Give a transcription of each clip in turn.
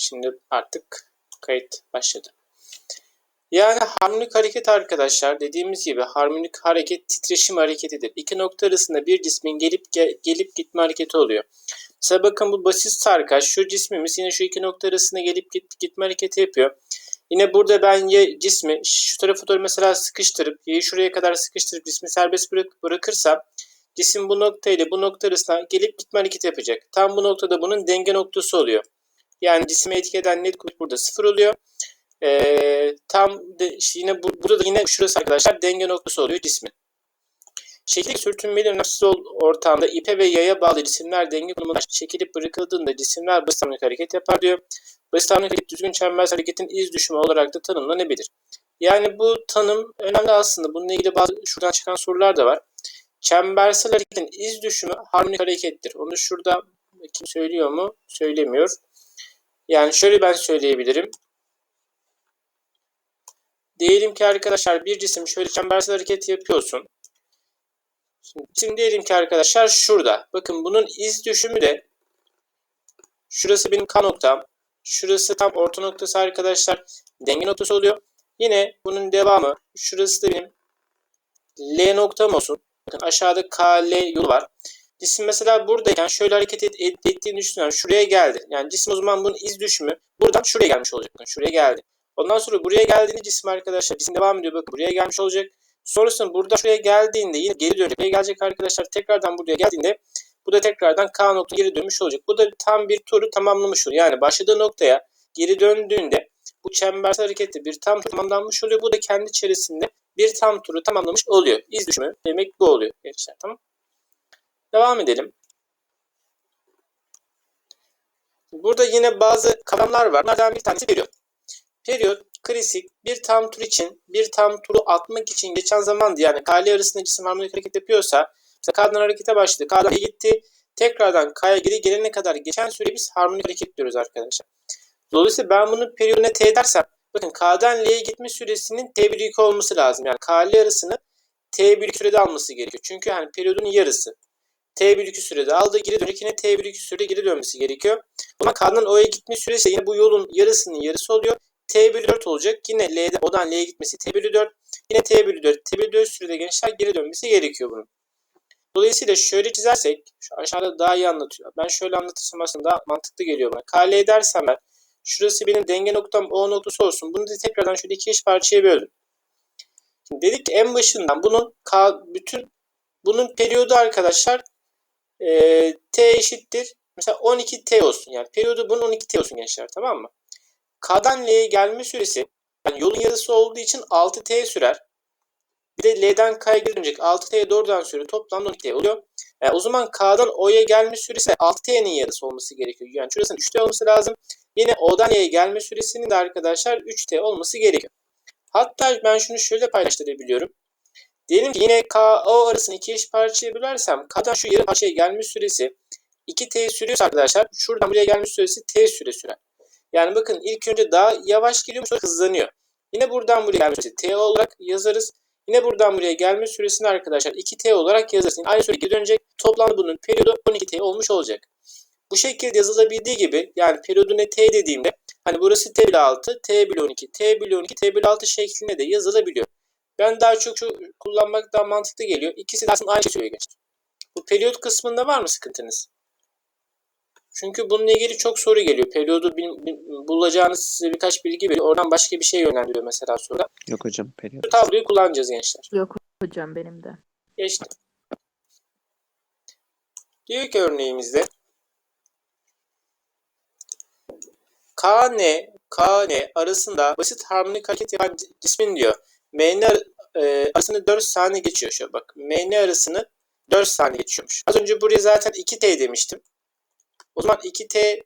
Şimdi artık kayıt başladı. Yani harmonik hareket arkadaşlar dediğimiz gibi harmonik hareket titreşim hareketidir. İki nokta arasında bir cismin gelip ge- gelip gitme hareketi oluyor. Mesela bakın bu basit sarkaç şu cismimiz yine şu iki nokta arasında gelip git, gitme hareketi yapıyor. Yine burada ben ya cismi şu tarafa doğru mesela sıkıştırıp yayı şuraya kadar sıkıştırıp cismi serbest bırak, bırakırsam cisim bu nokta ile bu nokta arasında gelip gitme hareketi yapacak. Tam bu noktada bunun denge noktası oluyor. Yani cisme etki eden net kuvvet burada sıfır oluyor. Ee, tam de, işte yine bu, burada da yine şurası arkadaşlar denge noktası oluyor cismin. Şekil sürtünmeli önemsiz ortamda ipe ve yaya bağlı cisimler denge konumunda çekilip bırakıldığında cisimler basit harmonik hareket yapar diyor. Basit hareket düzgün çembersel hareketin iz düşümü olarak da tanımlanabilir. Yani bu tanım önemli aslında. Bununla ilgili bazı şuradan çıkan sorular da var. Çembersel hareketin iz düşümü harmonik harekettir. Onu şurada kim söylüyor mu? Söylemiyor. Yani şöyle ben söyleyebilirim. Diyelim ki arkadaşlar bir cisim şöyle çembersel hareket yapıyorsun. Şimdi cisim diyelim ki arkadaşlar şurada. Bakın bunun iz düşümü de şurası benim K noktam. Şurası tam orta noktası arkadaşlar. Denge noktası oluyor. Yine bunun devamı şurası da benim L noktam olsun. Bakın aşağıda KL yolu var. Cisim mesela buradayken şöyle hareket et, et, ettiğini düşünüyorum. Şuraya geldi. Yani cisim o zaman bunun iz düşümü buradan şuraya gelmiş olacak. Bakın şuraya geldi. Ondan sonra buraya geldiğinde cisim arkadaşlar cisim devam ediyor. Bakın buraya gelmiş olacak. Sonrasında burada şuraya geldiğinde yine geri dönecek. Buraya gelecek arkadaşlar tekrardan buraya geldiğinde bu da tekrardan K nokta geri dönmüş olacak. Bu da tam bir turu tamamlamış oluyor. Yani başladığı noktaya geri döndüğünde bu çembersel harekette bir tam tamamlanmış oluyor. Bu da kendi içerisinde bir tam turu tamamlamış oluyor. İz düşümü demek bu oluyor gençler tamam. Devam edelim. Burada yine bazı kavramlar var. Bunlardan bir tanesi periyot. Periyot klasik bir tam tur için bir tam turu atmak için geçen zamandı. Yani K arasında cisim harmonik hareket yapıyorsa mesela K'dan harekete başladı. K'dan gitti. Tekrardan K'ya geri gelene kadar geçen süre biz harmonik hareket diyoruz arkadaşlar. Dolayısıyla ben bunun periyoduna T dersem bakın K'dan L'ye gitme süresinin T bir yükü olması lazım. Yani K ile arasını T bir sürede alması gerekiyor. Çünkü hani periyodun yarısı. T bir iki sürede aldı. Geri dönecek yine T bir iki sürede geri dönmesi gerekiyor. O zaman O'ya gitme süresi yine bu yolun yarısının yarısı oluyor. T bölü 4 olacak. Yine L'den O'dan L'ye gitmesi T bölü 4. Yine T bölü 4. T bölü 4 sürede gençler geri dönmesi gerekiyor bunun. Dolayısıyla şöyle çizersek şu aşağıda daha iyi anlatıyor. Ben şöyle anlatırsam aslında daha mantıklı geliyor bana. KL dersem ben şurası benim denge noktam O noktası olsun. Bunu da tekrardan şöyle iki eş parçaya böldüm. Şimdi dedik ki en başından bunun K bütün bunun periyodu arkadaşlar e, T eşittir. Mesela 12T olsun. Yani periyodu bunun 12T olsun gençler tamam mı? K'dan L'ye gelme süresi yani yolun yarısı olduğu için 6T sürer. Bir de L'den K'ya geri dönecek 6T'ye doğrudan süre toplamda 12T oluyor. Yani o zaman K'dan O'ya gelme süresi 6T'nin yarısı olması gerekiyor. Yani şurasının 3T olması lazım. Yine O'dan Y'ye gelme süresinin de arkadaşlar 3T olması gerekiyor. Hatta ben şunu şöyle paylaştırabiliyorum. Diyelim ki yine K, O arasını iki eş parçaya bölersem K'dan şu yarı parçaya gelme süresi 2T sürüyorsa arkadaşlar şuradan buraya gelme süresi T süre sürer. Yani bakın ilk önce daha yavaş geliyor sonra hızlanıyor. Yine buradan buraya gelme süresi T olarak yazarız. Yine buradan buraya gelme süresini arkadaşlar 2T olarak yazarız. Yani aynı süre geri dönecek. Toplamda bunun periyodu 12T olmuş olacak. Bu şekilde yazılabildiği gibi yani periyodu ne T dediğimde hani burası T bölü 6, T bölü 12, T bölü 12, T bölü 6 şeklinde de yazılabiliyor. Ben daha çok şu kullanmak daha mantıklı geliyor. İkisi de aslında aynı şey söylüyor gençler. Bu periyot kısmında var mı sıkıntınız? Çünkü bununla ilgili çok soru geliyor. Periyodu bulacağınız size birkaç bilgi veriyor. Oradan başka bir şey yönlendiriyor mesela soruda. Yok hocam periyot. Bu tabloyu kullanacağız gençler. Yok hocam benim de. Geçtim. Diyor ki örneğimizde KN, KN arasında basit harmonik hareket yapan cismin diyor. MN e, arasını 4 saniye geçiyor. Şöyle bak. MN arasını 4 saniye geçiyormuş. Az önce buraya zaten 2T demiştim. O zaman 2T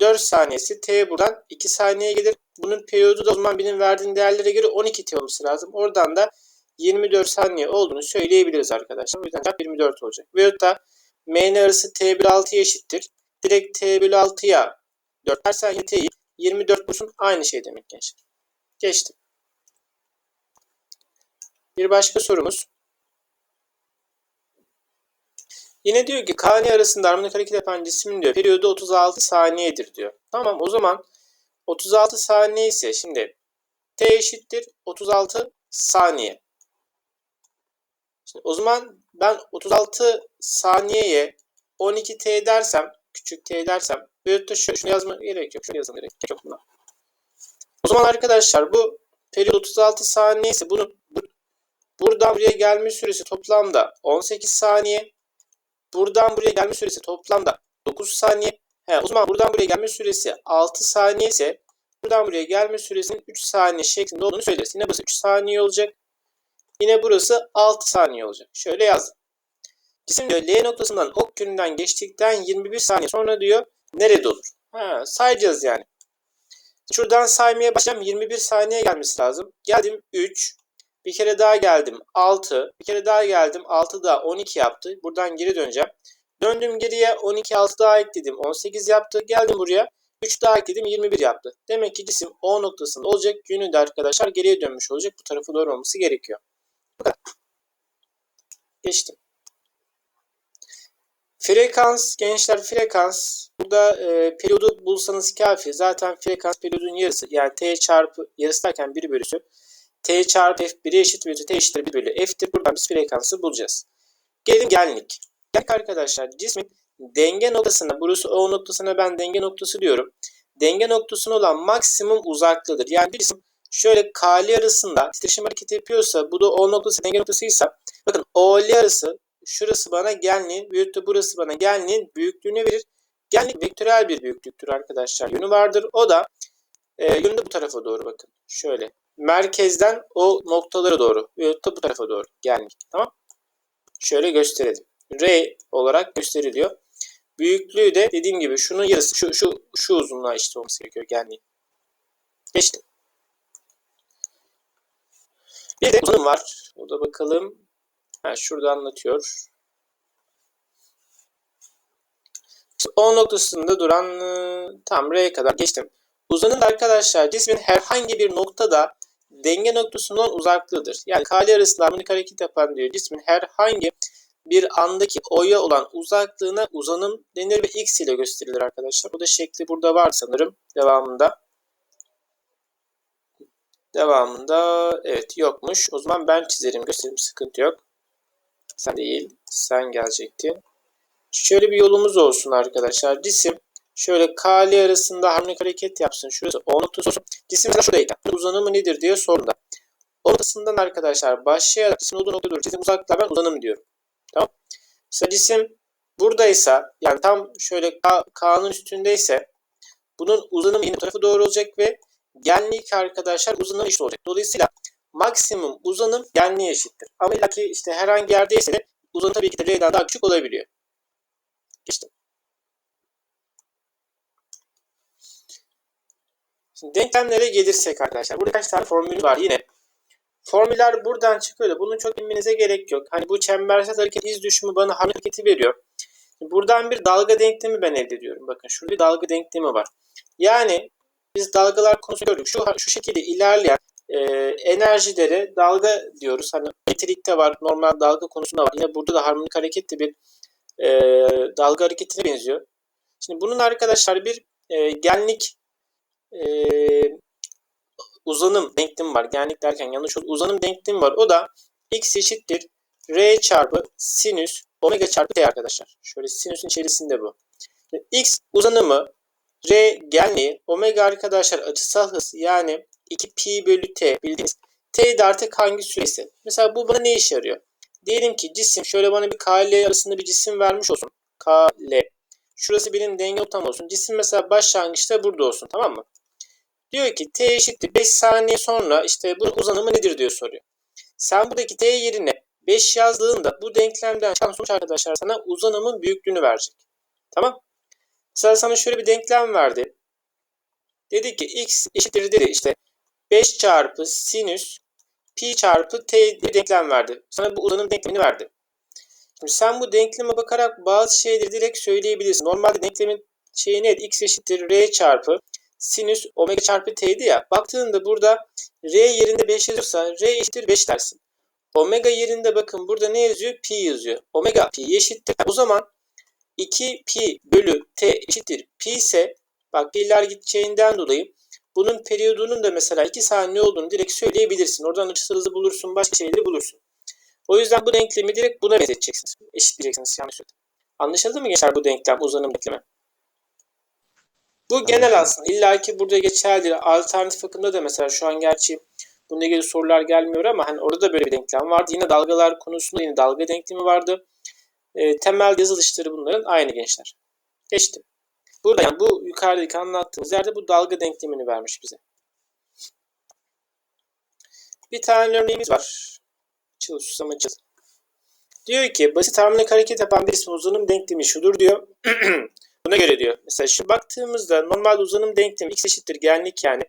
4 saniyesi. T buradan 2 saniye gelir. Bunun periyodu da o zaman benim verdiğim değerlere göre 12T olması lazım. Oradan da 24 saniye olduğunu söyleyebiliriz arkadaşlar. O yüzden cevap 24 olacak. Veyahut da MN arası T bölü 6'ya eşittir. Direkt T bölü 6'ya 4 dersen T'yi 24 bulsun. Aynı şey demek gençler. Geçtim. Bir başka sorumuz. Yine diyor ki K ile arasında harmonik hareket yapan cismin diyor periyodu 36 saniyedir diyor. Tamam o zaman 36 saniye ise şimdi T eşittir 36 saniye. Şimdi o zaman ben 36 saniyeye 12T dersem, küçük T dersem, büyük de şu, şunu yazma gerek yok. Şunu yazmam gerek yok buna. O zaman arkadaşlar bu periyot 36 saniye ise bunun bu, buradan buraya gelme süresi toplamda 18 saniye. Buradan buraya gelme süresi toplamda 9 saniye. He, o zaman buradan buraya gelme süresi 6 saniye ise buradan buraya gelme süresinin 3 saniye şeklinde olduğunu söyleriz. Yine burası 3 saniye olacak. Yine burası 6 saniye olacak. Şöyle yazdım. Cisim diyor L noktasından ok yönünden geçtikten 21 saniye sonra diyor nerede olur? Ha, sayacağız yani. Şuradan saymaya başlayalım. 21 saniye gelmesi lazım. Geldim 3. Bir kere daha geldim 6. Bir kere daha geldim 6 daha 12 yaptı. Buradan geri döneceğim. Döndüm geriye 12 6 daha ekledim 18 yaptı. Geldim buraya 3 daha ekledim 21 yaptı. Demek ki cisim O noktasında olacak. Yönü de arkadaşlar geriye dönmüş olacak. Bu tarafa doğru olması gerekiyor. Bu kadar. Geçtim. Frekans gençler frekans burada e, periyodu bulsanız kafi. Zaten frekans periyodun yarısı yani t çarpı yarısı derken 1 bölüsü t çarpı f 1'e eşit bölü t eşittir 1 bölü f'tir. Buradan biz frekansı bulacağız. Gelin genlik. Genlik arkadaşlar cismin denge noktasına burası O noktasına ben denge noktası diyorum. Denge noktasına olan maksimum uzaklığıdır. Yani bir cisim şöyle K'li arasında titreşim hareketi yapıyorsa bu da O noktası denge noktasıysa bakın O'li arası şurası bana genliğin büyük de burası bana genliğin büyüklüğünü verir. Genlik vektörel bir büyüklüktür arkadaşlar. Yönü vardır. O da e, yönü de bu tarafa doğru bakın. Şöyle. Merkezden o noktalara doğru. Veyahut da bu tarafa doğru. Genlik. Tamam. Şöyle gösterelim. R olarak gösteriliyor. Büyüklüğü de dediğim gibi şunun yarısı. Şu, şu, şu uzunluğa işte olması gerekiyor genliğin. Geçtim. Bir de uzunum var. O da bakalım. Ha, şurada anlatıyor. İşte O noktasında duran e, tam R'ye kadar geçtim. Uzanım da arkadaşlar cismin herhangi bir noktada denge noktasından uzaklığıdır. Yani K'li arasında harmonik hareket yapan diyor cismin herhangi bir andaki O'ya olan uzaklığına uzanım denir ve X ile gösterilir arkadaşlar. Bu da şekli burada var sanırım devamında. Devamında evet yokmuş. O zaman ben çizerim göstereyim sıkıntı yok. Sen değil sen gelecekti. Şöyle bir yolumuz olsun arkadaşlar. Cisim şöyle K'li arasında harmonik hareket yapsın. Şurası O noktası olsun. Cisim mesela uzanımı nedir diye sorunda. O noktasından arkadaşlar başlayarak cisim olduğu nokta doğru cisim uzaklığa ben uzanım diyorum. Tamam. Mesela cisim buradaysa yani tam şöyle K, K'nın üstündeyse bunun uzanımı yine tarafa doğru olacak ve genlik arkadaşlar uzanımı eşit olacak. Dolayısıyla maksimum uzanım genliğe eşittir. Ama illaki işte herhangi yerdeyse de uzanım tabii ki de R'den daha küçük olabiliyor. Geçtim. Şimdi denklemlere gelirsek arkadaşlar. Burada kaç tane formül var yine. Formüller buradan çıkıyor da bunu çok bilmenize gerek yok. Hani bu çembersel hareket iz düşümü bana hareketi veriyor. Buradan bir dalga denklemi ben elde ediyorum. Bakın şurada bir dalga denklemi var. Yani biz dalgalar konusunu gördük. Şu, şu şekilde ilerleyen e, enerjileri dalga diyoruz. Hani elektrikte var, normal dalga konusunda var. Yine burada da harmonik hareketli bir e, dalga hareketine benziyor. Şimdi bunun arkadaşlar bir e, genlik e, uzanım denklemi var. Genlik derken yanlış oldu. Uzanım denklemi var. O da x eşittir r çarpı sinüs omega çarpı t arkadaşlar. Şöyle sinüsün içerisinde bu. X uzanımı r genliği omega arkadaşlar açısal hız yani 2 pi bölü t bildiğiniz. T de artık hangi süresi? Mesela bu bana ne işe yarıyor? Diyelim ki cisim şöyle bana bir K L arasında bir cisim vermiş olsun. K L. Şurası benim denge noktam olsun. Cisim mesela başlangıçta burada olsun tamam mı? Diyor ki t eşittir 5 saniye sonra işte bu uzanımı nedir diyor soruyor. Sen buradaki t yerine 5 yazdığında bu denklemden çıkan sonuç arkadaşlar sana uzanımın büyüklüğünü verecek. Tamam. Mesela sana şöyle bir denklem verdi. Dedi ki x eşittir dedi işte 5 çarpı sinüs pi çarpı t bir denklem verdi. Sana bu uzanım denklemini verdi. Şimdi sen bu denkleme bakarak bazı şeyleri direkt söyleyebilirsin. Normalde denklemin şeyi ne? x eşittir r çarpı sinüs omega çarpı t'ydi ya. Baktığında burada r yerinde 5 yazıyorsa r eşittir 5 dersin. Omega yerinde bakın burada ne yazıyor? Pi yazıyor. Omega pi eşittir. O zaman 2 pi bölü t eşittir pi ise bak pi'ler gideceğinden dolayı bunun periyodunun da mesela 2 saniye olduğunu direkt söyleyebilirsin. Oradan açısal hızı bulursun, başka şeyleri bulursun. O yüzden bu denklemi direkt buna benzeteceksiniz. Eşitleyeceksiniz yanlış söyledim. Anlaşıldı mı gençler bu denklem, uzanım denklemi? Bu genel aslında. İlla ki burada geçerlidir. Alternatif akımda da mesela şu an gerçi bununla ilgili sorular gelmiyor ama hani orada da böyle bir denklem vardı. Yine dalgalar konusunda yine dalga denklemi vardı. E, temel yazılışları bunların aynı gençler. Geçtim. Burada yani bu yukarıdaki anlattığımız yerde bu dalga denklemini vermiş bize. Bir tane örneğimiz var. Çıl susam açıl. Diyor ki basit harmonik hareket yapan bir uzunum denklemi şudur diyor. Buna göre diyor. Mesela şu baktığımızda normal uzunum denklemi x eşittir genlik yani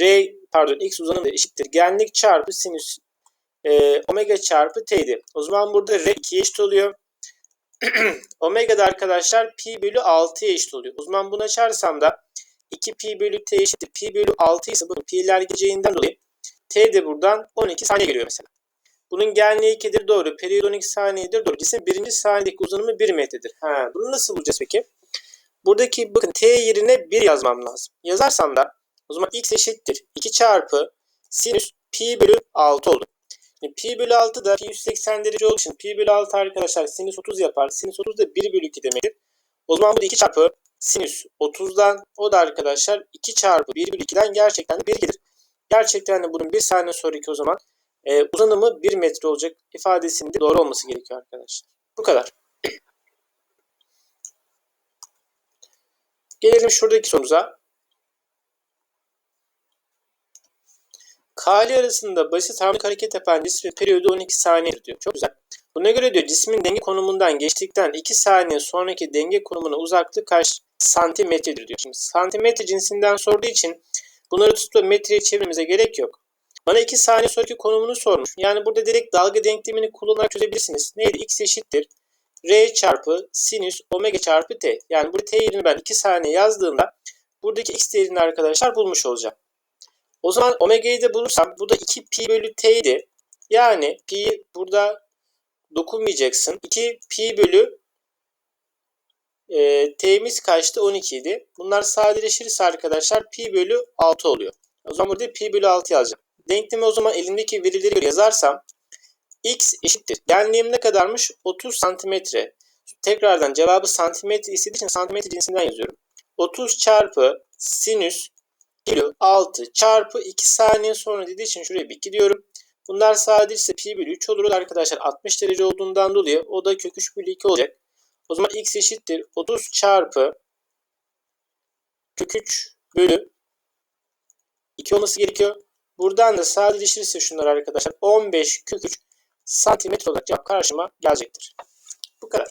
r pardon x uzunum eşittir genlik çarpı sinüs e, omega çarpı t'ydi. O zaman burada r 2'ye eşit oluyor. omega da arkadaşlar pi bölü 6'ya eşit oluyor. O zaman bunu açarsam da 2 pi bölü t eşittir. Pi bölü 6 ise bunun pi'ler gideceğinden dolayı t de buradan 12 saniye geliyor mesela. Bunun genliği 2'dir doğru. Periyod 12 saniyedir doğru. Cisim birinci saniyedeki uzunluğu 1 metredir. Ha, bunu nasıl bulacağız peki? Buradaki bakın t yerine 1 yazmam lazım. Yazarsam da o zaman x eşittir 2 çarpı sinüs pi bölü 6 oldu. Şimdi pi bölü 6 da pi 180 derece olduğu için pi bölü 6 arkadaşlar sinüs 30 yapar. Sinüs 30 da 1 bölü 2 demektir. O zaman bu da 2 çarpı sinüs 30'dan o da arkadaşlar 2 çarpı 1 bölü 2'den gerçekten de 1 gelir. Gerçekten de bunun bir saniye sonraki o zaman e, uzanımı 1 metre olacak ifadesinin de doğru olması gerekiyor arkadaşlar. Bu kadar. Gelelim şuradaki sorumuza. Kali arasında basit harmonik hareket yapan cismin periyodu 12 saniyedir diyor. Çok güzel. Buna göre diyor cismin denge konumundan geçtikten 2 saniye sonraki denge konumuna uzaklığı kaç santimetredir diyor. Şimdi santimetre cinsinden sorduğu için bunları tutup metreye çevirmemize gerek yok. Bana 2 saniye sonraki konumunu sormuş. Yani burada direkt dalga denklemini kullanarak çözebilirsiniz. Neydi? x eşittir. R çarpı sinüs omega çarpı t. Yani burada t yerini ben 2 saniye yazdığımda buradaki x değerini arkadaşlar bulmuş olacağım. O zaman omega'yı da bulursam bu da 2 pi bölü t'ydi. Yani pi burada dokunmayacaksın. 2 pi bölü e, t'miz kaçtı? 12 idi. Bunlar sadeleşirse arkadaşlar pi bölü 6 oluyor. O zaman burada pi bölü 6 yazacağım. Denklemi o zaman elimdeki verileri yazarsam x eşittir. Genliğim ne kadarmış? 30 santimetre. Tekrardan cevabı santimetre istediği için santimetre cinsinden yazıyorum. 30 çarpı sinüs bölü 6 çarpı 2 saniye sonra dediği için şuraya bir 2 diyorum. Bunlar sadece pi bölü 3 olur arkadaşlar. 60 derece olduğundan dolayı o da kök 3 bölü 2 olacak. O zaman x eşittir 30 çarpı kök 3 bölü 2 olması gerekiyor. Buradan da sadeleşirse şunlar arkadaşlar 15 kök 3 santimetre olarak cevap karşıma gelecektir. Bu kadar.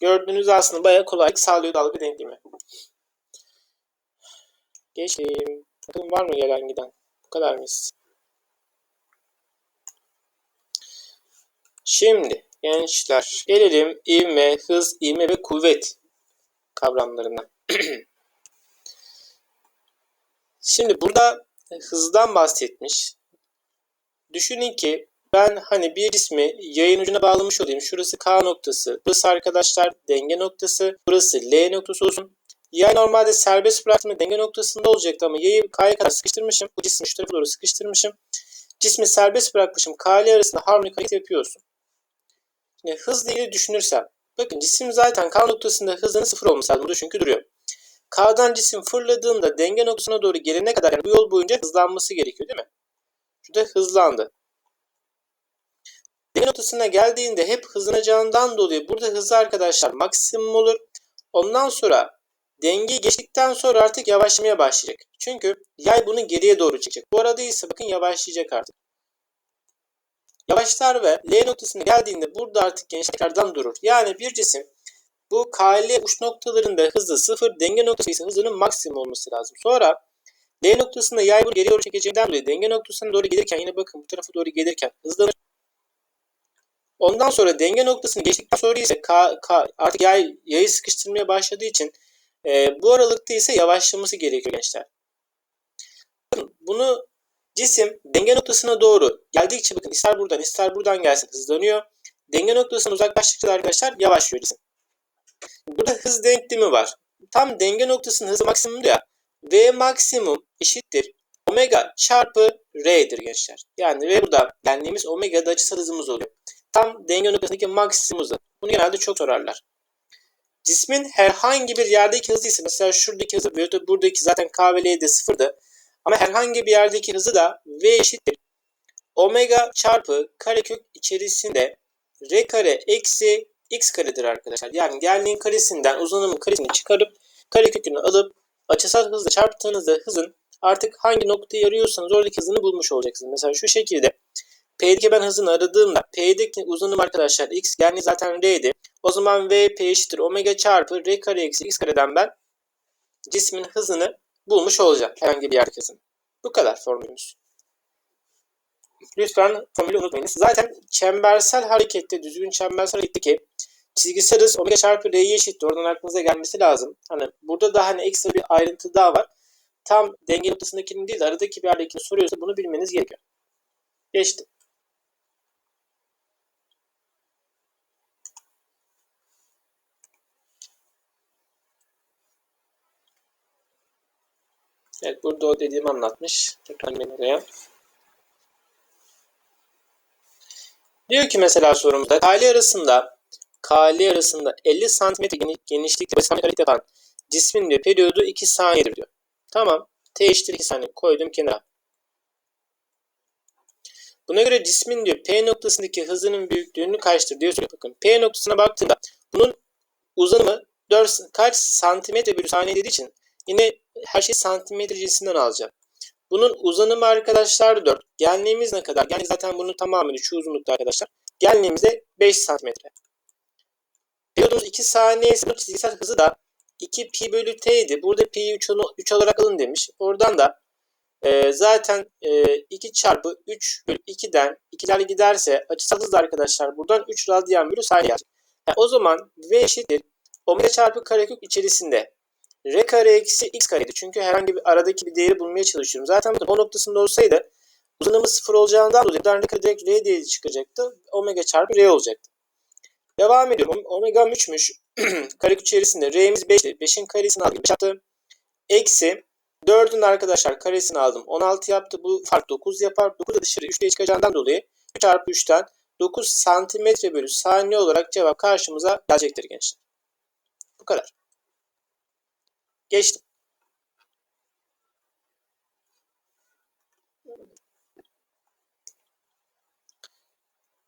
Gördüğünüz aslında bayağı kolaylık sağlıyor dalga denklemi. Geçeyim. Bakalım var mı gelen giden? Bu kadar mıyız? Şimdi gençler gelelim ivme, hız, ivme ve kuvvet kavramlarına. Şimdi burada hızdan bahsetmiş. Düşünün ki ben hani bir cismi yayın ucuna bağlamış olayım. Şurası K noktası. Burası arkadaşlar denge noktası. Burası L noktası olsun. Yay normalde serbest bıraktığımda denge noktasında olacaktı ama yayı K'ya kadar sıkıştırmışım. Bu cismi şu tarafa doğru sıkıştırmışım. Cismi serbest bırakmışım. K ile arasında harmonik hareket yapıyorsun. Şimdi hızla ilgili düşünürsem. Bakın cisim zaten K noktasında hızının sıfır olması lazım. Burada çünkü duruyor. K'dan cisim fırladığında denge noktasına doğru gelene kadar yani bu yol boyunca hızlanması gerekiyor değil mi? Şurada hızlandı. Denge noktasına geldiğinde hep hızlanacağından dolayı burada hızı arkadaşlar maksimum olur. Ondan sonra dengeyi geçtikten sonra artık yavaşlamaya başlayacak. Çünkü yay bunu geriye doğru çekecek. Bu arada ise bakın yavaşlayacak artık. Yavaşlar ve L noktasına geldiğinde burada artık genç tekrardan durur. Yani bir cisim bu KL uç noktalarında hızı sıfır, denge noktası ise hızının maksimum olması lazım. Sonra D noktasında yay bunu geriye doğru çekeceğinden dolayı denge noktasına doğru gelirken yine bakın bu tarafa doğru gelirken hızlanır. Ondan sonra denge noktasını geçtikten sonra ise K, K artık yay, yayı sıkıştırmaya başladığı için e, bu aralıkta ise yavaşlaması gerekiyor gençler. Bunu Cisim denge noktasına doğru geldikçe bakın ister buradan ister buradan gelsin hızlanıyor. Denge noktasına uzaklaştıkça da arkadaşlar yavaşlıyor cisim. Burada hız denklemi var. Tam denge noktasının hızı maksimum ya. V maksimum eşittir omega çarpı R'dir gençler. Yani V burada geldiğimiz omega'da açısal hızımız oluyor. Tam denge noktasındaki maksimum hızı. Bunu genelde çok sorarlar. Cismin herhangi bir yerdeki hızı ise mesela şuradaki hızı ve da buradaki zaten K ve L'de sıfırdı. Ama herhangi bir yerdeki hızı da V eşittir. Omega çarpı karekök içerisinde R kare eksi X karedir arkadaşlar. Yani geldiğin karesinden uzunluğun karesini çıkarıp karekökünü alıp açısal hızla çarptığınızda hızın artık hangi noktayı arıyorsanız oradaki hızını bulmuş olacaksınız. Mesela şu şekilde P'deki ben hızını aradığımda P'deki uzunluğum arkadaşlar X yani zaten R'di. O zaman V P eşittir omega çarpı R kare eksi X kareden ben cismin hızını bulmuş olacağım. Herhangi bir hızını. Bu kadar formülümüz. Lütfen formülü unutmayınız. Zaten çembersel harekette, düzgün çembersel hareketteki çizgisel hız omega çarpı R'ye eşittir. Oradan aklınıza gelmesi lazım. Hani burada da hani ekstra bir ayrıntı daha var. Tam denge noktasındakinin değil de aradaki bir yerdekini soruyorsa bunu bilmeniz gerekiyor. Geçtim. Evet burada o dediğimi anlatmış. Tekrar gelin oraya. Diyor ki mesela sorumuzda kale arasında kale arasında 50 santimetre geni- genişlikte basit hareket yapan cismin diyor periyodu 2 saniyedir diyor. Tamam. T eşittir 2 saniye koydum kenara. Buna göre cismin diyor P noktasındaki hızının büyüklüğünü kaçtır diyor. Bakın P noktasına baktığında bunun uzunluğu 4 kaç santimetre bölü saniye dediği için yine her şeyi santimetre cinsinden alacağım. Bunun uzanımı arkadaşlar 4. Genliğimiz ne kadar? Yani zaten bunun tamamını şu uzunlukta arkadaşlar. Genliğimiz de 5 santimetre. Periyodumuz 2 saniye ise çizgisel hızı da 2 pi bölü t idi. Burada pi'yi 3, 3 olarak alın demiş. Oradan da e, zaten e, 2 çarpı 3 bölü 2'den 2'ler giderse açısal hız da arkadaşlar buradan 3 radyan bölü saniye. Yani o zaman v eşittir omega çarpı karekök içerisinde r kare eksi x kareydi. Çünkü herhangi bir aradaki bir değeri bulmaya çalışıyorum. Zaten o noktasında olsaydı uzunluğumuz sıfır olacağından dolayı buradan r kare direkt r diye çıkacaktı. Omega çarpı r olacaktı. Devam ediyorum. Omega 3'müş. Karekök içerisinde r'miz 5'ti. 5'in karesini aldım. 5 yaptı. Eksi 4'ün arkadaşlar karesini aldım. 16 yaptı. Bu fark 9 yapar. 9 da dışarı 3 diye çıkacağından dolayı 3 çarpı 3'ten 9 santimetre bölü saniye olarak cevap karşımıza gelecektir gençler. Bu kadar. Geçtim.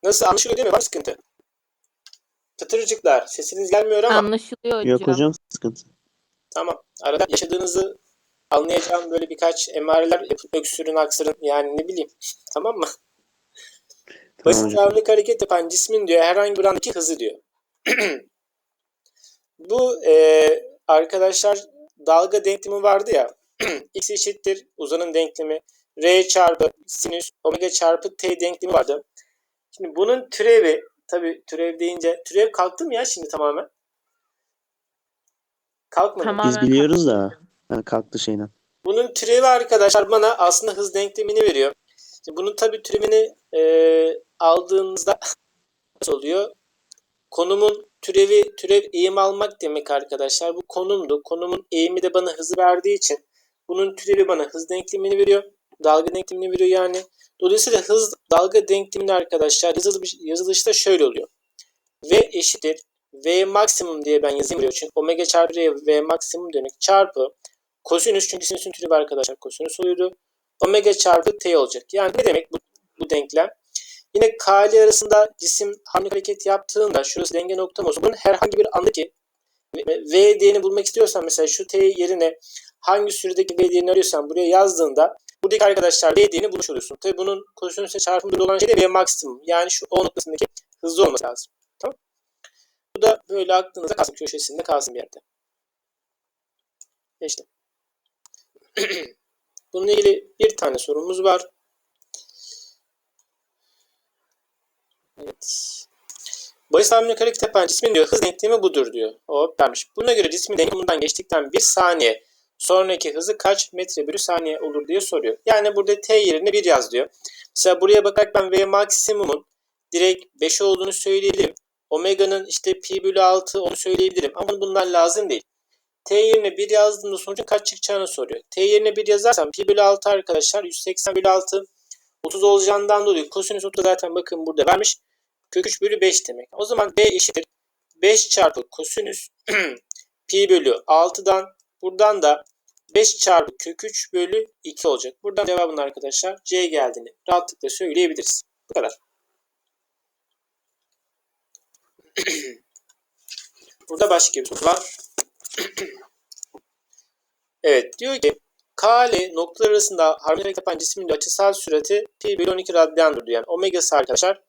Nasıl anlaşılıyor değil mi? Var mı sıkıntı? Çıtırcıklar. Sesiniz gelmiyor ama Anlaşılıyor hocam. Yok hocam sıkıntı. tamam. Arada yaşadığınızı anlayacağım böyle birkaç emareler yapıp öksürün aksırın yani ne bileyim. Tamam mı? Basit hocam. ağırlık hareket yapan cismin diyor herhangi bir andaki hızı diyor. Bu e, arkadaşlar dalga denklemi vardı ya. x eşittir uzanım denklemi. R çarpı sinüs omega çarpı t denklemi vardı. Şimdi bunun türevi tabi türev deyince türev kalktı mı ya şimdi tamamen? Kalkmadı. mı? Tamam. Biz Tamamen biliyoruz da ha, kalktı şeyden. Bunun türevi arkadaşlar bana aslında hız denklemini veriyor. Şimdi bunun tabi türevini e, aldığınızda nasıl oluyor? Konumun türevi türev eğim almak demek arkadaşlar. Bu konumdu. Konumun eğimi de bana hızı verdiği için bunun türevi bana hız denklemini veriyor. Dalga denklemini veriyor yani. Dolayısıyla hız dalga denklemini arkadaşlar yazılış, yazılışta şöyle oluyor. V eşittir. V maksimum diye ben yazayım. Çünkü omega çarpı R V maksimum demek çarpı kosinüs çünkü sinüsün türevi arkadaşlar kosinüs oluyordu. Omega çarpı T olacak. Yani ne demek bu, bu denklem? Yine K ile arasında cisim harmonik hareket yaptığında şurası denge noktam olsun. Bunun herhangi bir andaki V değerini bulmak istiyorsan mesela şu T yerine hangi süredeki V değerini arıyorsan buraya yazdığında buradaki arkadaşlar V değerini bulmuş oluyorsun. Tabi bunun kosinüsle çarpımı olan şey de V maksimum. Yani şu O noktasındaki hızlı olması lazım. Tamam Bu da böyle aklınıza kalsın. Köşesinde kalsın bir yerde. İşte. Bununla ilgili bir tane sorumuz var. Evet. Basit harmonik hareket yapan cismin diyor hız denklemi budur diyor. O vermiş. Buna göre cismin denkleminden geçtikten bir saniye sonraki hızı kaç metre bölü saniye olur diye soruyor. Yani burada t yerine 1 yaz diyor. Mesela buraya bakarak ben v maksimumun direkt 5 olduğunu söyleyebilirim. Omega'nın işte pi bölü 6 onu söyleyebilirim. Ama bunlar lazım değil. T yerine 1 yazdığımda sonucun kaç çıkacağını soruyor. T yerine 1 yazarsam pi bölü 6 arkadaşlar 180 bölü 6 30 olacağından dolayı kosinüs 30 zaten bakın burada vermiş. Kök 3 bölü 5 demek. O zaman B eşittir. 5 çarpı kosinüs pi bölü 6'dan buradan da 5 çarpı kök 3 bölü 2 olacak. Buradan cevabın arkadaşlar C geldiğini rahatlıkla söyleyebiliriz. Bu kadar. Burada başka bir soru var. evet diyor ki K ile noktalar arasında harmonik yapan cismin açısal sürati pi bölü 12 radyandır diyor. Yani omegası arkadaşlar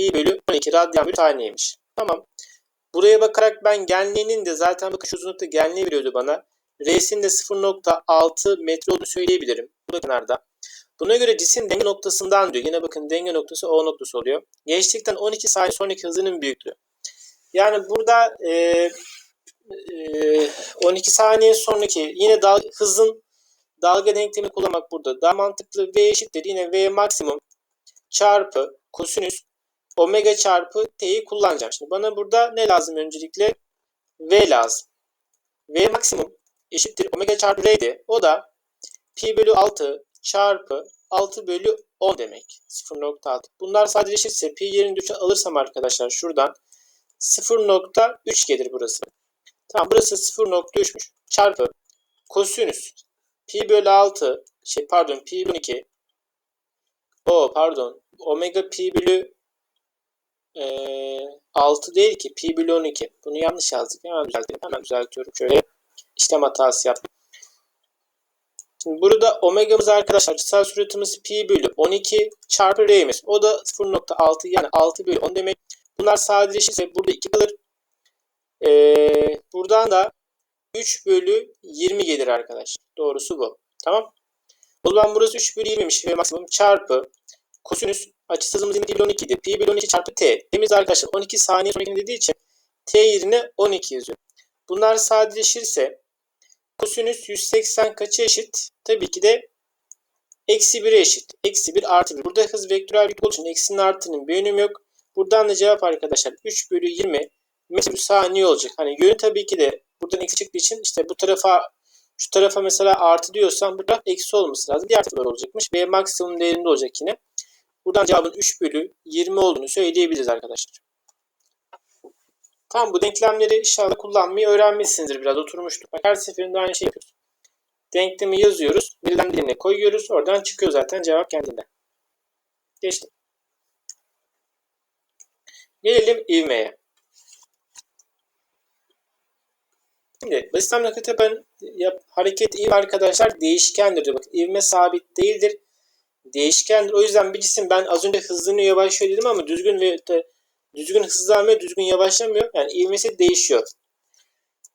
pi bölü 12 radyan bölü saniyeymiş. Tamam. Buraya bakarak ben genliğinin de zaten bakın şu uzunlukta genliği veriyordu bana. R'sinin de 0.6 metre olduğunu söyleyebilirim. Bu da kenarda. Buna göre cisim denge noktasından diyor. Yine bakın denge noktası O noktası oluyor. Geçtikten 12 saniye sonraki hızının büyüklüğü. Yani burada e, e, 12 saniye sonraki yine dal, hızın dalga denklemi kullanmak burada daha mantıklı. V eşittir yine V maksimum çarpı kosinüs omega çarpı t'yi kullanacağım. Şimdi bana burada ne lazım öncelikle? V lazım. V maksimum eşittir omega çarpı r'di. O da pi bölü 6 çarpı 6 bölü 10 demek. 0.6. Bunlar sadeleşirse pi yerine 3'e alırsam arkadaşlar şuradan 0.3 gelir burası. Tamam burası 0.3'müş. Çarpı kosinüs pi bölü 6 şey pardon pi bölü 2 o pardon omega pi bölü e, 6 değil ki pi bölü 12. Bunu yanlış yazdık. Hemen düzeltelim. Hemen düzeltiyorum. Şöyle işlem hatası yaptım. Şimdi burada omegamız arkadaşlar açısal süratimiz pi bölü 12 çarpı r'miz. O da 0.6 yani 6 bölü 10 demek. Bunlar sadeleşirse burada 2 kalır. Ee, buradan da 3 bölü 20 gelir arkadaşlar. Doğrusu bu. Tamam. O zaman burası 3 bölü 20'miş ve maksimum çarpı kosinüs açısı hızımız yine pi bölü 12 idi. Pi bölü 12 çarpı t. T'miz arkadaşlar 12 saniye sonraki dediği için t yerine 12 yazıyor. Bunlar sadeleşirse kosinüs 180 kaça eşit? Tabii ki de eksi 1'e eşit. Eksi 1 artı 1. Burada hız vektörel bir olduğu için eksinin artının bir önemi yok. Buradan da cevap arkadaşlar 3 bölü 20 metre saniye olacak. Hani yönü tabii ki de buradan eksi çıktığı için işte bu tarafa şu tarafa mesela artı diyorsam bu taraf eksi olması lazım. Diğer taraflar olacakmış. B maksimum değerinde olacak yine. Buradan cevabın 3 bölü 20 olduğunu söyleyebiliriz arkadaşlar. Tamam bu denklemleri inşallah kullanmayı öğrenmişsinizdir biraz oturmuştuk. Bak her seferinde aynı şey yapıyoruz. Denklemi yazıyoruz. Verilen diline koyuyoruz. Oradan çıkıyor zaten cevap kendinden. Geçtim. Gelelim ivmeye. Şimdi basit hamle tepen yap, hareket iv arkadaşlar değişkendir. diyor. Bakın ivme sabit değildir. Değişkendir. O yüzden bir cisim ben az önce hızlanıyor yavaşlıyor dedim ama düzgün ve de, düzgün hızlanmıyor, düzgün yavaşlamıyor. Yani ivmesi değişiyor.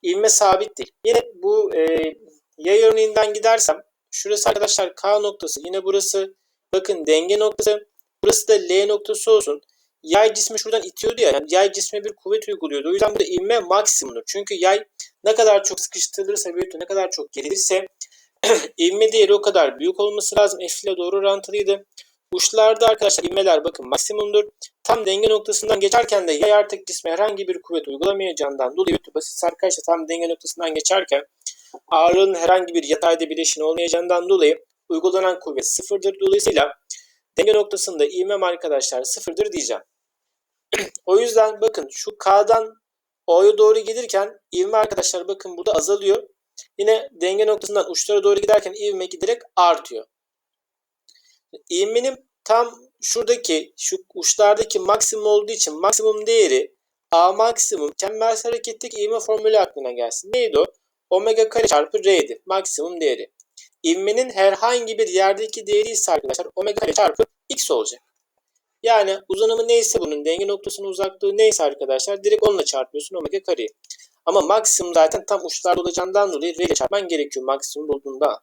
İvme sabit değil. Yine bu e, yay örneğinden gidersem şurası arkadaşlar K noktası. Yine burası bakın denge noktası. Burası da L noktası olsun. Yay cismi şuradan itiyordu ya. Yani yay cisme bir kuvvet uyguluyordu. O yüzden burada ivme maksimumdur. Çünkü yay ne kadar çok sıkıştırılırsa büyütü ne kadar çok gerilirse ivme değeri o kadar büyük olması lazım. F ile doğru orantılıydı. Uçlarda arkadaşlar ivmeler bakın maksimumdur. Tam denge noktasından geçerken de yay artık cisme herhangi bir kuvvet uygulamayacağından dolayı basit arkadaşlar tam denge noktasından geçerken ağırlığın herhangi bir yatayda bileşini olmayacağından dolayı uygulanan kuvvet sıfırdır. Dolayısıyla denge noktasında ivmem arkadaşlar sıfırdır diyeceğim. o yüzden bakın şu K'dan O'ya doğru gelirken ivme arkadaşlar bakın burada azalıyor. Yine denge noktasından uçlara doğru giderken ivme giderek artıyor. İvmenin tam şuradaki şu uçlardaki maksimum olduğu için maksimum değeri A maksimum çembersel hareketteki ivme formülü aklına gelsin. Neydi o? Omega kare çarpı R'di. Maksimum değeri. İvmenin herhangi bir yerdeki değeri ise arkadaşlar omega kare çarpı X olacak. Yani uzanımı neyse bunun denge noktasının uzaklığı neyse arkadaşlar direkt onunla çarpıyorsun omega kareyi. Ama maksimum zaten tam uçlarda olacağından dolayı R ile çarpman gerekiyor maksimum bulduğunda.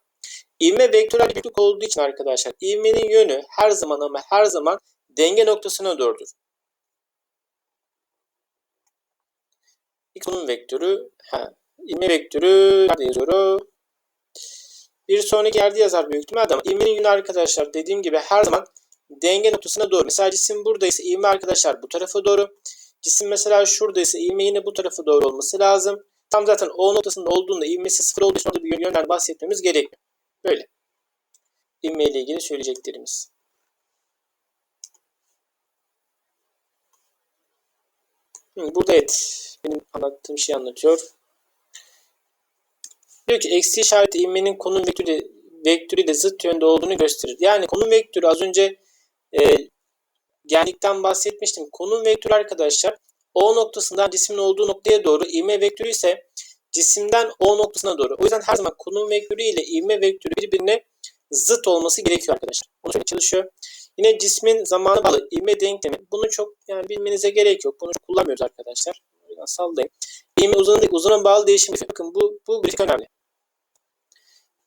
İvme vektörel büyüklük olduğu için arkadaşlar ivmenin yönü her zaman ama her zaman denge noktasına doğrudur. X bunun vektörü. Ha. İvme vektörü nerede? Bir sonraki yerde yazar büyük ihtimalle ama ivmenin yönü arkadaşlar dediğim gibi her zaman denge noktasına doğru. Mesela cisim buradaysa ivme arkadaşlar bu tarafa doğru. Cisim mesela şuradaysa ivme yine bu tarafa doğru olması lazım. Tam zaten O noktasında olduğunda ivmesi sıfır olduğu için bir yönden bahsetmemiz gerekiyor. Böyle. İvme ile ilgili söyleyeceklerimiz. Burada evet benim anlattığım şeyi anlatıyor. Diyor ki eksi işareti ivmenin konum vektörü, vektörü de zıt yönde olduğunu gösterir. Yani konum vektörü az önce e, genlikten bahsetmiştim. Konum vektörü arkadaşlar O noktasından cismin olduğu noktaya doğru ivme vektörü ise cisimden O noktasına doğru. O yüzden her zaman konum vektörü ile ivme vektörü birbirine zıt olması gerekiyor arkadaşlar. Bunu şöyle çalışıyor. Yine cismin zamanı bağlı ivme denklemi. Bunu çok yani bilmenize gerek yok. Bunu kullanmıyoruz arkadaşlar. Yüzden sallayayım. İvme uzunluğuna, uzuna bağlı değişim. Bakın bu, bu grafik önemli.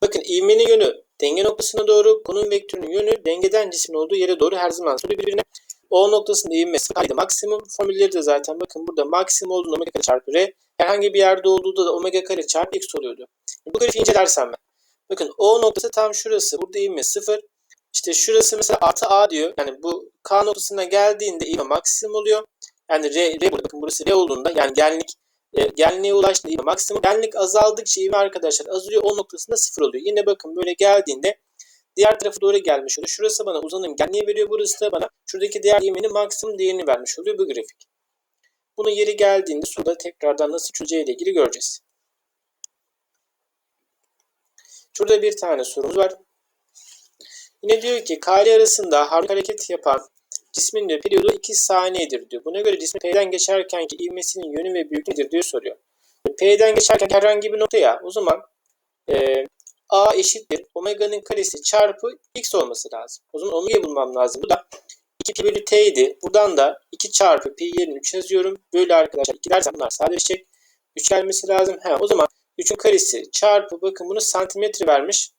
Bakın ivmenin yönü denge noktasına doğru, konum vektörünün yönü dengeden cismin olduğu yere doğru her zaman söylüyor birbirine. O noktasında ivmesi kaydı maksimum formülleri de zaten bakın burada maksimum olduğunda omega kare çarpı r. Herhangi bir yerde olduğunda da omega kare çarpı x oluyordu. Bu grafiği incelersem ben. Bakın O noktası tam şurası. Burada ivme 0. İşte şurası mesela artı A diyor. Yani bu K noktasına geldiğinde ivme maksimum oluyor. Yani R, R burada bakın burası R olduğunda yani genlik e, genliğe ulaştığında ivme maksimum. Genlik azaldıkça ivme arkadaşlar azalıyor. O noktasında 0 oluyor. Yine bakın böyle geldiğinde diğer tarafa doğru gelmiş oluyor. Şurası bana uzanım genliği veriyor. Burası da bana şuradaki diğer ivmenin maksimum değerini vermiş oluyor bu grafik. Bunu yeri geldiğinde soruda tekrardan nasıl çözeceğiyle ilgili göreceğiz. Şurada bir tane sorumuz var. Yine diyor ki kare arasında hareket hareket yapan cismin de periyodu 2 saniyedir diyor. Buna göre cismin P'den geçerkenki ivmesinin yönü ve büyüklüğüdür diyor soruyor. P'den geçerken herhangi bir noktaya o zaman e, A eşittir omega'nın karesi çarpı x olması lazım. O zaman omega'yı bulmam lazım. Bu da 2 pi bölü t idi. Buradan da 2 çarpı pi yerine 3 yazıyorum. Böyle arkadaşlar 2 dersem bunlar sadeleşecek. 3 gelmesi lazım. He, o zaman 3'ün karesi çarpı bakın bunu santimetre vermiş.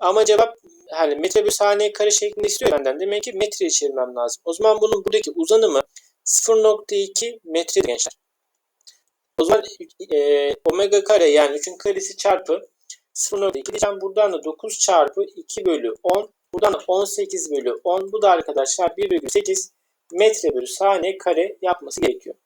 Ama cevap hani metre bölü saniye kare şeklinde istiyor benden. Demek ki metreye çevirmem lazım. O zaman bunun buradaki uzanımı 0.2 metre gençler. O zaman e, omega kare yani 3'ün karesi çarpı 0.2 diyeceğim. Buradan da 9 çarpı 2 bölü 10. Buradan da 18 bölü 10. Bu da arkadaşlar 1,8 metre bölü saniye kare yapması gerekiyor.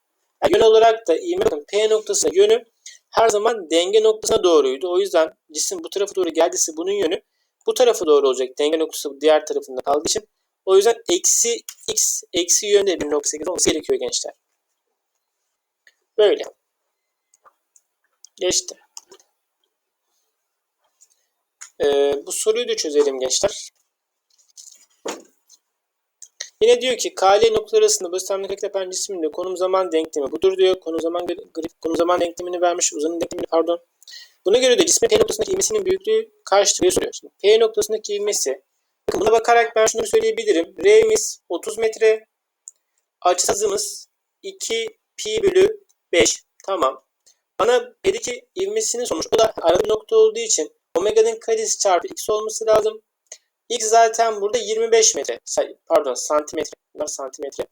Yani yön olarak da ivme P noktası yönü her zaman denge noktasına doğruydu. O yüzden cisim bu tarafa doğru geldiyse bunun yönü bu tarafa doğru olacak. Denge noktası diğer tarafında kaldığı için. O yüzden eksi x eksi yönde 1.8 olması gerekiyor gençler. Böyle. Geçti. Ee, bu soruyu da çözelim gençler. Yine diyor ki KL noktaları arasında basit hareket yapan cismin de konum zaman denklemi budur diyor. Konum zaman konum zaman denklemini vermiş. Uzunluk denklemini pardon. Buna göre de cismin P noktasındaki ivmesinin büyüklüğü kaçtır diye soruyor. Şimdi P noktasındaki ivmesi bakın buna bakarak ben şunu söyleyebilirim. R'miz 30 metre. Açısızımız 2 pi bölü 5. Tamam. Bana P'deki ivmesini sormuş. O da arada nokta olduğu için omega'nın karesi çarpı x olması lazım. X zaten burada 25 metre. Pardon santimetre. Bunlar santimetre.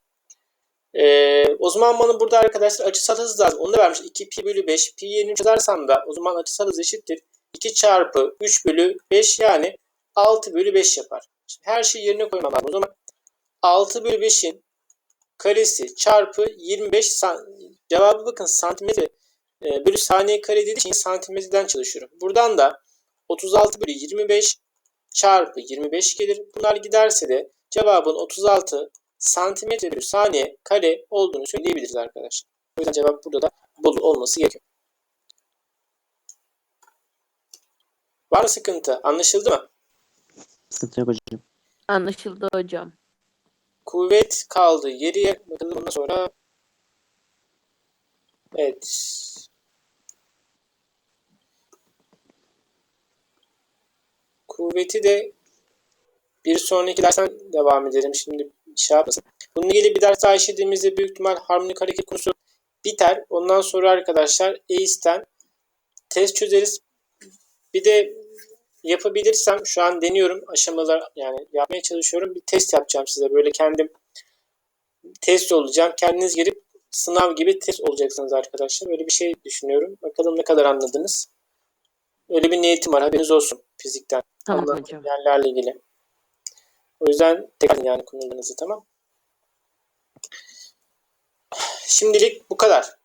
Ee, o zaman bana burada arkadaşlar açısal hız lazım. Onu da vermiş. 2 pi bölü 5. Pi yerini çözersem de o zaman açısal hız eşittir. 2 çarpı 3 bölü 5 yani 6 bölü 5 yapar. Şimdi her şeyi yerine koymam lazım. O zaman 6 bölü 5'in karesi çarpı 25 san, cevabı bakın santimetre e, bölü saniye kare dediği için santimetreden çalışıyorum. Buradan da 36 bölü 25 çarpı 25 gelir. Bunlar giderse de cevabın 36 santimetre bölü saniye kare olduğunu söyleyebiliriz arkadaşlar. O yüzden cevap burada da bol olması gerekiyor. Var mı sıkıntı? Anlaşıldı mı? Sıkıntı yok hocam. Anlaşıldı hocam. Kuvvet kaldı. Geriye bakalım ondan sonra. Evet. Kuvveti de bir sonraki dersten devam edelim. Şimdi şey yapmasın. Bununla ilgili bir ders daha işlediğimizde büyük ihtimal harmonik hareket konusu biter. Ondan sonra arkadaşlar ACE'den test çözeriz. Bir de yapabilirsem şu an deniyorum aşamalar yani yapmaya çalışıyorum. Bir test yapacağım size. Böyle kendim test olacağım. Kendiniz gelip sınav gibi test olacaksınız arkadaşlar. Böyle bir şey düşünüyorum. Bakalım ne kadar anladınız. Öyle bir niyetim var haberiniz olsun fizikten. Tamam Ondan hocam. Yerlerle ilgili. O yüzden tekrar yani konularınızı tamam. Şimdilik bu kadar.